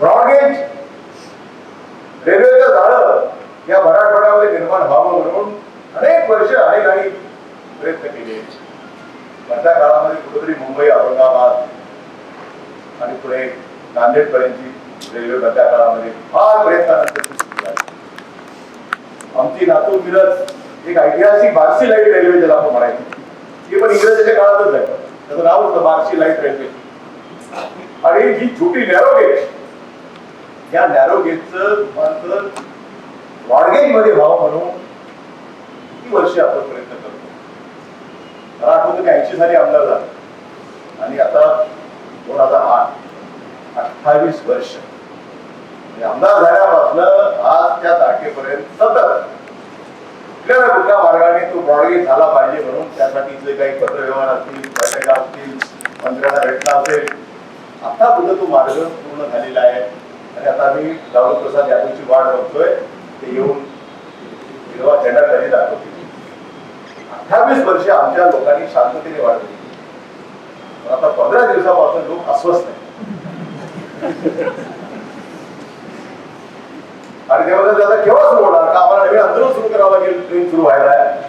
Broad gauge रेल्वेचं झालं या मराठवाड्यामध्ये निर्माण व्हावं म्हणून अनेक वर्ष अनेक आणि प्रयत्न केले. मधल्या काळामध्ये कुठेतरी मुंबई औरंगाबाद आणि पुढे नांदेडपर्यंतची रेल्वे मधल्या काळामध्ये फार प्रयत्नानंतर आमची लातूर मिरज एक ऐतिहासिक बारसी लाइट रेल्वे ज्याला आपण म्हणायची. ती पण इंग्रजाच्या काळातच आहे. त्याचं नाव होतं बारसी लाइट रेल्वे. आणि ही छोटी नॅरोगेज या नॅरो गेजचं रूपांतर ब्रॉडगेजमध्ये व्हावं म्हणून किती वर्ष आपण प्रयत्न करतो? मला आठवतं की ऐंशी साली आमदार झाला. आणि आता दोन हजार आठ अठ्ठावीस वर्ष. म्हणजे आमदार झाल्यापासून आजच्या तारखेपर्यंत सतत कुठल्या ना कुठल्या मार्गाने तो ब्रॉडगेज झाला पाहिजे म्हणून त्यासाठी जे काही पत्रव्यवहार असतील बैठका असतील मंत्र्यांना भेटणं असेल. आता कुठं तो मार्ग पूर्ण झालेला आहे? आणि आता मी लालू प्रसाद यादवची वाट बघतोय. ते येऊन हिरवा झेंडा कधी दाखवतील. अठ्ठावीस वर्ष आमच्या लोकांनी शांततेने वाट बघितली. आता पंधरा दिवसापासून लोक अस्वस्थ नाही आणि तेव्हा दादा केव्हा सुरू होणार का आम्हाला नवीन आंदोलन सुरू करावं लागेल. ट्रेन सुरू व्हायला. आहे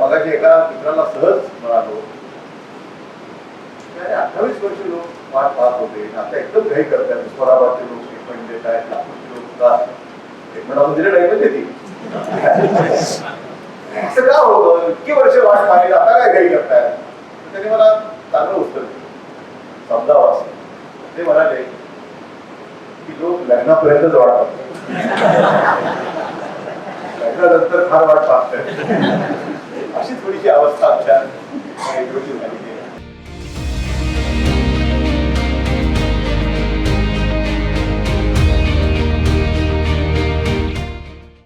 मगाशी एका मित्राला सहज म्हणालो अठ्ठावीस वर्ष लोक वाट पाहत होते. आता एकदम घाई करतात. उस्मानाबादचे लोक स्टेटमेंट देत आहेत नागपूरचे लोक सुद्धा. स्टेटमेंट आपण दिले नाही पण देतील असं का होतं इतकी वर्ष वाट पाहिली. आता काय घाई करताय? त्याने मला चांगलं उत्तर दिलं. समजावं असं. ते म्हणाले की लोक लग्नापर्यंतच वाट पाहतात लग्नानंतर फार वाट पाहतात. अशी थोडीशी अवस्था